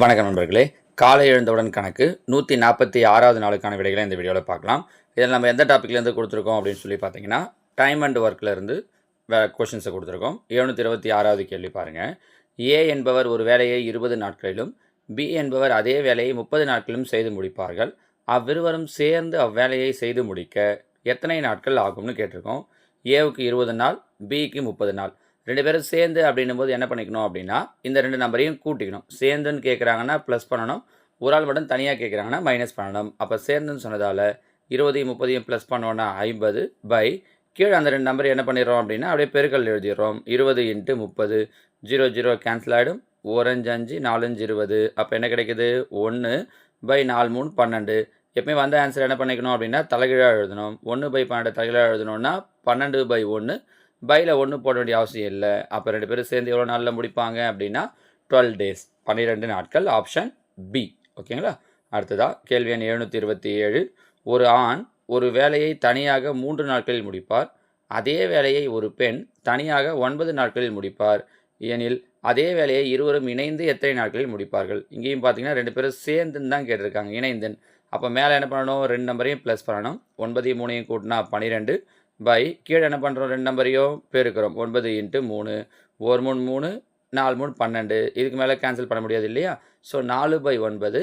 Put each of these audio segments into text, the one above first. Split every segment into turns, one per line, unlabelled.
வணக்கம் நண்பர்களே. காலை எழுந்தவுடன் கணக்கு நூற்றி நாற்பத்தி ஆறாவது நாளுக்கான விடைகளை இந்த வீடியோவில் பார்க்கலாம். இதில் நம்ம எந்த டாப்பிக்லேருந்து கொடுத்துருக்கோம் அப்படின்னு சொல்லி பார்த்தீங்கன்னா டைம் அண்ட் ஒர்க்லேருந்து கொஷின்ஸை கொடுத்துருக்கோம். எழுநூற்றி இருபத்தி ஆறாவது கேள்வி பாருங்கள் ஏ என்பவர் ஒரு வேலையை இருபது நாட்களிலும் பி என்பவர் அதே வேலையை முப்பது நாட்களிலும் செய்து முடிப்பார்கள். அவ்விருவரும் சேர்ந்து அவ்வேலையை செய்து முடிக்க எத்தனை நாட்கள் ஆகும்னு கேட்டிருக்கோம். ஏவுக்கு இருபது நாள் பிக்கு முப்பது நாள். ரெண்டு பேரும் சேர்ந்து அப்படின்னும் போது என்ன பண்ணிக்கணும் அப்படின்னா இந்த ரெண்டு நம்பரையும் கூட்டிக்கணும். சேர்ந்துன்னு கேட்குறாங்கன்னா ப்ளஸ் பண்ணணும். ஒரு ஆள் மட்டும் தனியாக கேட்குறாங்கன்னா மைனஸ் பண்ணணும். அப்போ சேர்ந்துன்னு சொன்னதால் இருபதையும் முப்பதையும் ப்ளஸ் பண்ணோன்னா ஐம்பது பை கீழே அந்த ரெண்டு நம்பர் என்ன பண்ணிடுறோம் அப்படின்னா அப்படியே பெருக்கல் எழுதிடுறோம். இருபது இன்ட்டு முப்பது ஜீரோ ஜீரோ கேன்சல் ஆகிடும் ஓரஞ்சு அஞ்சு நாலஞ்சு இருபது. அப்போ என்ன கிடைக்குது? ஒன்று பை நாலு மூணு பன்னெண்டு. எப்பயுமே வந்த ஆன்சர் என்ன பண்ணிக்கணும் அப்படின்னா தலைகீழாக எழுதணும். ஒன்று பை பன்னெண்டு தலைகீழாக எழுதணும்னா பன்னெண்டு பை ஒன்று பையில் ஒன்று போட வேண்டிய அவசியம் இல்லை. அப்போ ரெண்டு பேரும் சேர்ந்து எவ்வளோ நாளில் முடிப்பாங்க அப்படின்னா டுவெல் டேஸ் பன்னிரெண்டு நாட்கள் ஆப்ஷன் பி. ஓகேங்களா அடுத்ததாக கேள்வி எண் எழுநூற்றி இருபத்தி ஏழு ஒரு ஆண் ஒரு வேலையை தனியாக மூன்று நாட்களில் முடிப்பார். அதே வேலையை ஒரு பெண் தனியாக ஒன்பது நாட்களில் முடிப்பார். எனில் அதே வேலையை இருவரும் இணைந்து எத்தனை நாட்களில் முடிப்பார்கள்? இங்கேயும் பார்த்தீங்கன்னா ரெண்டு பேரும் சேர்ந்துன்னு தான் கேட்டிருக்காங்க இணைந்துன்னு. அப்போ மேலே என்ன பண்ணணும்? ரெண்டு நம்பரையும் ப்ளஸ் பண்ணணும். ஒன்பதையும் மூணையும் கூட்டினா பன்னிரெண்டு. பை. கீழே என்ன பண்ணுறோம் ரெண்டு நம்பரையும் பெருக்கிறோம். ஒன்பது இன்ட்டு மூணு. ஒரு மூணு மூணு நாலு மூணு பன்னெண்டு. இதுக்கு மேலே கேன்சல் பண்ண முடியாது இல்லையா? ஸோ நாலு பை ஒன்பது.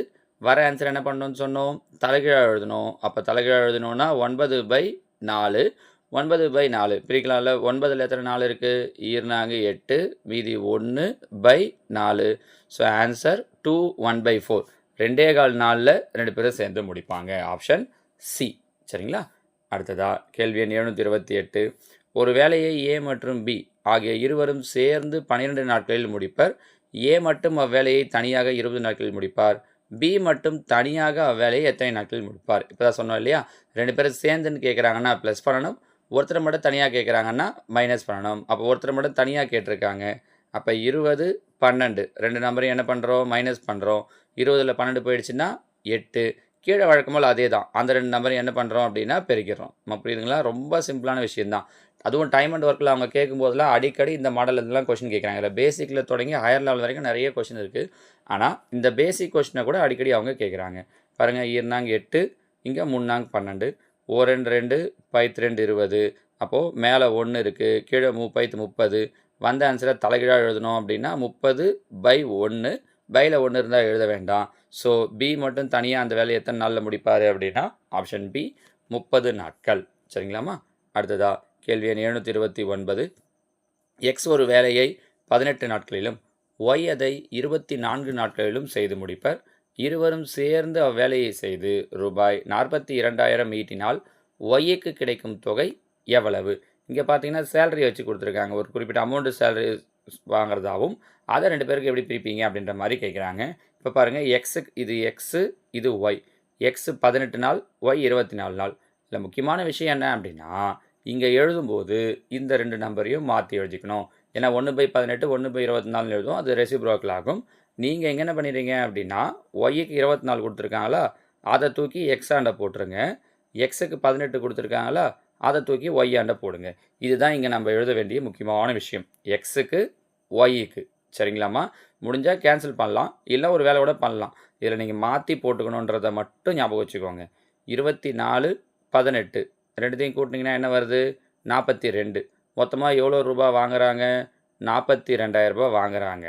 வர ஆன்சர் என்ன பண்ணணும்னு சொன்னோம்? தலைகீழாக எழுதணும். அப்போ தலைகீழாக எழுதணும்னா ஒன்பது பை நாலு. ஒன்பது பை நாலு. பிரிக்கலாம்ல. ஒன்பதில் எத்தனை நாலு இருக்குது ஈர்னாங்க எட்டு. மீதி ஒன்று பை நாலு. So answer two one by four ரெண்டே கால் நாளில் ரெண்டு பேரும் சேர்ந்து முடிப்பாங்க. ஆப்ஷன் சி சரிங்களா? அடுத்ததா கேள்வி எண் எழுநூற்றி இருபத்தி எட்டு ஒரு வேலையை ஏ மற்றும் பி ஆகிய இருவரும் சேர்ந்து பன்னிரெண்டு நாட்களில் முடிப்பர். ஏ மட்டும் அவ்வேலையை தனியாக இருபது நாட்களில் முடிப்பார். பி மட்டும் தனியாக அவ்வேலையை எத்தனை நாட்களில் முடிப்பார்? இப்போ தான் சொன்னோம் இல்லையா? ரெண்டு பேரும் சேர்ந்துன்னு கேட்குறாங்கன்னா ப்ளஸ் பண்ணணும். ஒருத்தர் மட்டும் தனியாக கேட்குறாங்கன்னா மைனஸ் பண்ணணும். அப்போ ஒருத்தர் மட்டும் தனியாக கேட்டிருக்காங்க. அப்போ இருபது பன்னெண்டு. ரெண்டு நம்பரையும் என்ன பண்ணுறோம் மைனஸ் பண்ணுறோம் இருபதில் பன்னெண்டு போயிடுச்சுன்னா எட்டு. கீழே வழக்கம்போல் அதே தான் அந்த ரெண்டு நம்பரையும் என்ன பண்ணுறோம் அப்படின்னா பெருக்கிறோம் நம்ம புரியுதுங்களா? ரொம்ப சிம்பிளான விஷயம்தான். அதுவும் டைம் அண்ட் ஒர்க்கில் அவங்க கேட்கும்போதெல்லாம் அடிக்கடி இந்த மாடல் இதெல்லாம் கொஷின் கேட்குறாங்க. இல்லை பேசிக்கில் தொடங்கி ஹையர் லெவல் வரைக்கும் நிறைய கொஷின் இருக்குது ஆனால் இந்த பேசிக் கொஷினை கூட அடிக்கடி அவங்க கேட்குறாங்க. பாருங்கள் இருநாங்க எட்டு இங்கே முன்னாங்க பன்னெண்டு ஓ ரெண்டு ரெண்டு பைத்து ரெண்டு இருபது. அப்போது மேலே ஒன்று இருக்குது கீழே மு பைத்து முப்பது. வந்த ஆன்சரை தலைகீழாக எழுதணும் அப்படின்னா முப்பது பை ஒன்று பையில் ஒன்று இருந்தால் எழுத வேண்டாம். ஸோ பி மட்டும் தனியாக அந்த வேலையை எத்தனை நாளில் முடிப்பார் அப்படின்னா ஆப்ஷன் பி முப்பது நாட்கள். சரிங்களாம்மா? அடுத்ததா கேள்வி எண் எழுநூற்றி இருபத்தி ஒன்பது. எக்ஸ் ஒரு வேலையை பதினெட்டு நாட்களிலும் ஒய் அதை இருபத்தி நான்கு நாட்களிலும் செய்து முடிப்பர். இருவரும் சேர்ந்து அவ்வேலையை செய்து ரூபாய் நாற்பத்தி இரண்டாயிரம் ஈட்டினால் ஒய்யுக்கு கிடைக்கும் தொகை எவ்வளவு? இங்கே பார்த்தீங்கன்னா சேலரி வச்சு கொடுத்துருக்காங்க. ஒரு குறிப்பிட்ட அமௌண்ட்டு சேலரி வாங்குறதாகவும் அதை ரெண்டு பேருக்கு எப்படி பிரிப்பீங்க அப்படின்ற மாதிரி கேட்குறாங்க இப்போ பாருங்கள் எக்ஸுக்கு இது எக்ஸு இது ஒய் எக்ஸு பதினெட்டு நாள் ஒய் இருபத்தி நாலு நாள். இல்லை முக்கியமான விஷயம் என்ன அப்படின்னா இங்கே எழுதும்போது இந்த ரெண்டு நம்பரையும் மாற்றி எழுதிக்கணும். ஏன்னா ஒன்று பை பதினெட்டு ஒன்று பை இருபத்தி நாலு எழுதும் அது ரெசிப்ரோக்கல் ஆகும். நீங்கள் எங்கே என்ன பண்ணிடுறீங்க அப்படின்னா ஒய்க்கு இருபத்தி நாலு கொடுத்துருக்காங்களா அதை தூக்கி எக்ஸாண்ட போட்டுருங்க. எக்ஸுக்கு பதினெட்டு கொடுத்துருக்காங்களா அதை தூக்கி ஒய்யாண்ட போடுங்க. இதுதான் இங்கே நம்ம எழுத வேண்டிய முக்கியமான விஷயம். எக்ஸுக்கு ஒய்க்கு சரிங்களாம்மா? முடிஞ்சால் கேன்சல் பண்ணலாம். இல்லை ஒரு வேலை கூட பண்ணலாம். இதில் நீங்கள் மாற்றி போட்டுக்கணுன்றதை மட்டும் ஞாபகம் வச்சுக்கோங்க. இருபத்தி நாலு பதினெட்டு. ரெண்டுத்தையும் கூட்டினீங்கன்னா என்ன வருது? நாற்பத்தி ரெண்டு மொத்தமாக எவ்வளோ ரூபா வாங்குறாங்க? நாற்பத்தி ரெண்டாயிரரூபா வாங்குறாங்க.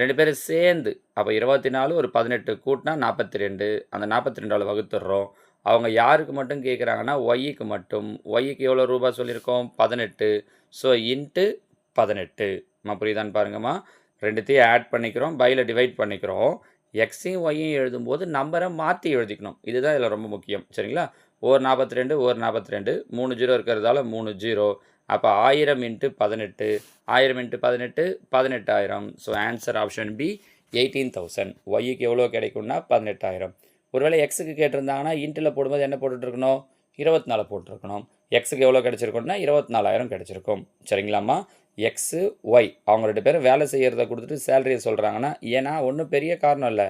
ரெண்டு பேரும் சேர்ந்து. அப்போ இருபத்தி நாலு ஒரு பதினெட்டு கூட்டினா நாற்பத்தி ரெண்டு அந்த நாற்பத்தி ரெண்டாவில் வகுத்துடுறோம். அவங்க யாருக்கு மட்டும் கேட்குறாங்கன்னா ஒய்க்கு மட்டும். ஒய்க்கு எவ்வளோ ரூபா சொல்லியிருக்கோம்? பதினெட்டு. ஸோ இன்ட்டு பதினெட்டு. நம்ம புரியுதான்னு பாருங்கம்மா. ரெண்டுத்தையும் ஆட் பண்ணிக்கிறோம் பையில் டிவைட் பண்ணிக்கிறோம். எக்ஸையும் ஒய்யும் எழுதும்போது நம்பரை மாற்றி எழுதிக்கணும். இதுதான் இதில் ரொம்ப முக்கியம். சரிங்களா? ஒரு நாற்பத்தி ரெண்டு ஒரு நாற்பத்தி ரெண்டு மூணு ஜீரோ இருக்கிறதால மூணு ஜீரோ. அப்போ ஆயிரம் இன்ட்டு பதினெட்டு. ஆயிரம் இன்ட்டு பதினெட்டு பதினெட்டாயிரம். So answer option B eighteen thousand ஒய்க்கு எவ்வளோ கிடைக்கும்னா பதினெட்டாயிரம். ஒருவேளை எக்ஸுக்கு கேட்டிருந்தாங்கன்னா இன்ட்டில் போடும்போது என்ன போட்டுட்ருக்கணும் இருபத்தி நாலு போட்டிருக்கணும். எக்ஸுக்கு எவ்வளோ கிடச்சிருக்கும்னா இருபத்தி நாலாயிரம் கிடச்சிருக்கும். சரிங்களாம்மா? எக்ஸு ஒய் அவங்க ரெண்டு பேரும் வேலை செய்கிறத கொடுத்துட்டு சேலரியை சொல்கிறாங்கன்னா ஏன்னா ஒன்றும் பெரிய காரணம் இல்லை.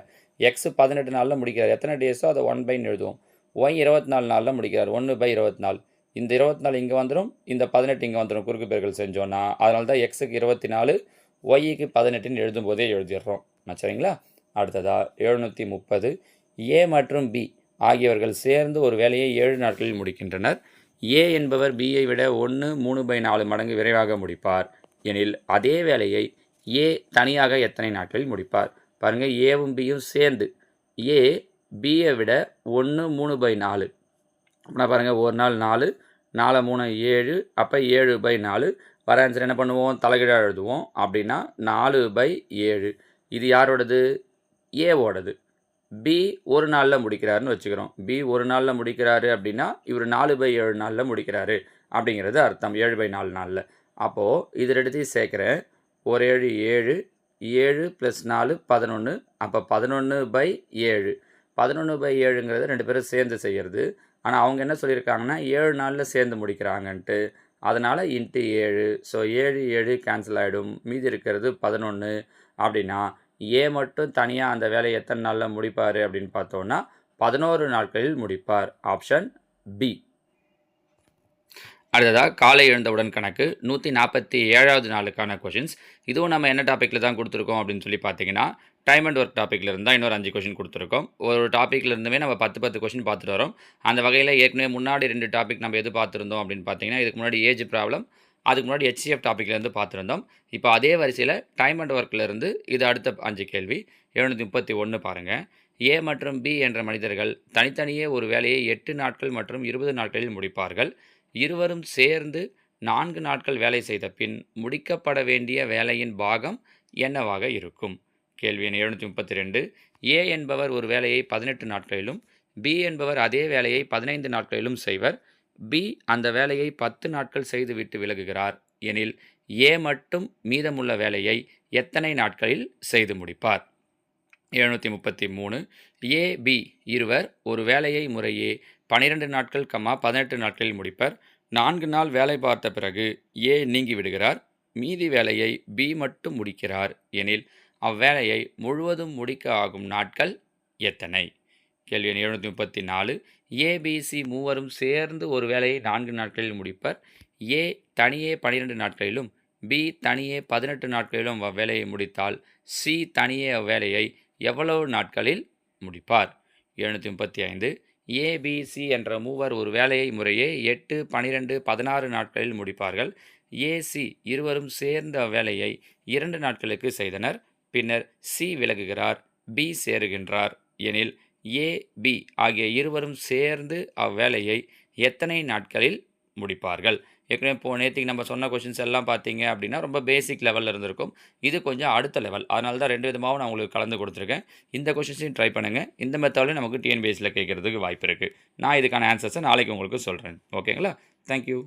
எக்ஸு பதினெட்டு நாளில் முடிக்கிறார். எத்தனை டேஸோ அதை ஒன் பைன்னு எழுதுவோம். ஒய் இருபத்தி நாலு நாளில் முடிக்கிறார். ஒன்று பை இருபத்தி நாலு. இந்த இருபத்தி நாலு இங்கே வந்துடும் இந்த பதினெட்டு இங்கே வந்துடும் குறுக்கு பேர்கள் செஞ்சோன்னா அதனால தான் எக்ஸுக்கு இருபத்தி நாலு ஒய்க்கு பதினெட்டுன்னு எழுதும் போதே எழுதிடுறோம். சரிங்களா? அடுத்ததாக எழுநூற்றி முப்பது. ஏ மற்றும் பி ஆகியவர்கள் சேர்ந்து ஒரு வேலையை ஏழு நாட்களில் முடிக்கின்றனர். ஏ என்பவர் பியை விட ஒன்று மூணு பை நாலு மடங்கு விரைவாக முடிப்பார். எனில் அதே வேலையை ஏ தனியாக எத்தனை நாட்களில் முடிப்பார்? பாருங்கள் ஏவும் பியும் சேர்ந்து. ஏ பியை விட ஒன்று மூணு பை நாலு. அப்படின்னா பாருங்கள் ஒரு நாள் நாலு நாலு மூணு ஏழு அப்போ ஏழு பை நாலு. வர ஆன்சர் என்ன பண்ணுவோம்? தலைகீழாக எழுதுவோம். அப்படின்னா நாலு பை ஏழு. இது யாரோடது? ஏவோடது பி ஒரு நாளில் முடிக்கிறாருன்னு வச்சுக்கிறோம். பி ஒரு நாளில் முடிக்கிறாரு அப்படின்னா இவர் நாலு பை ஏழு நாளில் முடிக்கிறாரு அப்படிங்கிறது அர்த்தம். ஏழு பை நாலு நாளில். அப்போது இது ரெண்டுத்தையும் சேர்க்குறேன். ஒரு ஏழு ஏழு ஏழு ப்ளஸ் நாலு பதினொன்று அப்போ பதினொன்று பை ஏழு. பதினொன்று பை ஏழுங்கிறது ரெண்டு பேரும் சேர்ந்து செய்கிறது ஆனால் அவங்க என்ன சொல்லியிருக்காங்கன்னா ஏழு நாளில் சேர்ந்து முடிக்கிறாங்கன்ட்டு. அதனால் இன்ட்டு ஏழு. ஸோ ஏழு ஏழு கேன்சல் ஆகிடும் மீதி இருக்கிறது பதினொன்று அப்படின்னா ஏ மட்டும் தனியாக அந்த வேலையை எத்தனை நாளில் முடிப்பார் அப்படின்னு பார்த்தோன்னா பதினோரு நாட்களில் முடிப்பார். Option B. அடுத்ததாக காலை எழுந்தவுடன் கணக்கு நூற்றி நாற்பத்தி ஏழாவது நாளுக்கான கொஷின்ஸ் இதுவும் நம்ம என்ன டாப்பிக்கில் தான் கொடுத்துருக்கோம் அப்படின்னு சொல்லி பார்த்தீங்கன்னா டைம் அண்ட் ஒர்க் டாப்பிக்கில் இருந்தால் இன்னொரு அஞ்சு கொஷின் கொடுத்துருக்கோம். ஒரு டாப்பிக்கில் இருந்துமே நம்ம பத்து பத்து கொஷின் பார்த்துட்டு வரோம். அந்த வகையில் ஏற்கனவே முன்னாடி ரெண்டு டாபிக் நம்ம எது பார்த்துருந்தோம் அப்படின்னு பார்த்தீங்கன்னா இதுக்கு முன்னாடி ஏஜ் ப்ராப்ளம் அதுக்கு முன்னாடி ஹெச்சிஎஃப் டாப்பிக்லேருந்து பார்த்துருந்தோம். இப்போ அதே வரிசையில் டைம் அண்ட் ஒர்க்லேருந்து இது அடுத்த அஞ்சு கேள்வி. எழுநூற்றி முப்பத்தி ஒன்று பாருங்கள் ஏ மற்றும் பி என்ற மனிதர்கள் தனித்தனியே ஒரு வேலையை எட்டு நாட்கள் மற்றும் இருபது நாட்களில் முடிப்பார்கள். இருவரும் சேர்ந்து நான்கு நாட்கள் வேலை செய்த பின் முடிக்கப்பட வேண்டிய வேலையின் பாகம் என்னவாக இருக்கும்? கேள்வி எண் எழுநூற்றி முப்பத்தி ரெண்டு. ஏ என்பவர் ஒரு வேலையை பதினெட்டு நாட்களிலும் பி என்பவர் அதே வேலையை பதினைந்து நாட்களிலும் செய்வர். பி அந்த வேலையை பத்து நாட்கள் செய்துவிட்டு விலகுகிறார். எனில் ஏ மட்டும் மீதமுள்ள வேலையை எத்தனை நாட்களில் செய்து முடிப்பார்? எழுநூற்றி முப்பத்தி மூணு ஏ பி இருவர் ஒரு வேலையை முறையே பனிரெண்டு நாட்கள் கம்மா பதினெட்டு நாட்களில் முடிப்பர். நான்கு நாள் வேலை பார்த்த பிறகு ஏ நீங்கி விடுகிறார். மீதி வேலையை பி மட்டும் முடிக்கிறார். எனில் அவ்வேலையை முழுவதும் முடிக்க ஆகும் நாட்கள் எத்தனை? கேள்வி எழுநூற்றி முப்பத்தி நாலு ஏபிசி மூவரும் சேர்ந்து ஒரு வேலையை நான்கு நாட்களில் முடிப்பர். ஏ தனியே பனிரெண்டு நாட்களிலும் பி தனியே பதினெட்டு நாட்களிலும் அவ்வேலையை முடித்தால் சி தனியே அவ்வேலையை எவ்வளவு நாட்களில் முடிப்பார்? எழுநூற்றி முப்பத்தி ஐந்து ஏபிசி என்ற மூவர் ஒரு வேலையை முறையே எட்டு பனிரெண்டு பதினாறு நாட்களில் முடிப்பார்கள். ஏசி இருவரும் சேர்ந்த அவ்வேலையை இரண்டு நாட்களுக்கு செய்தனர். பின்னர் சி விலகுகிறார் பி சேருகின்றார். எனில் ஏ பி ஆகிய இருவரும் சேர்ந்து அவ்வேலையை எத்தனை நாட்களில் முடிப்பார்கள்? ஏற்கனவே இப்போ நேற்றுக்கு நம்ம சொன்ன கொஷின்ஸ் எல்லாம் பார்த்தீங்க அப்படின்னா ரொம்ப பேசிக் லெவலில் இருந்திருக்கும். இது கொஞ்சம் அடுத்த லெவல் அதனால தான் ரெண்டு விதமாகவும் நான் உங்களுக்கு கலந்து கொடுத்துருக்கேன். இந்த கொஷின்ஸையும் ட்ரை பண்ணுங்கள் இந்த மெத்தட்லையும் நமக்கு டிஎன்பிஎஸ்சியில் கேட்குறதுக்கு வாய்ப்பு இருக்குது நான் இதுக்கான ஆன்சர்ஸை நாளைக்கு உங்களுக்கு சொல்கிறேன் ஓகேங்களா தேங்க்யூ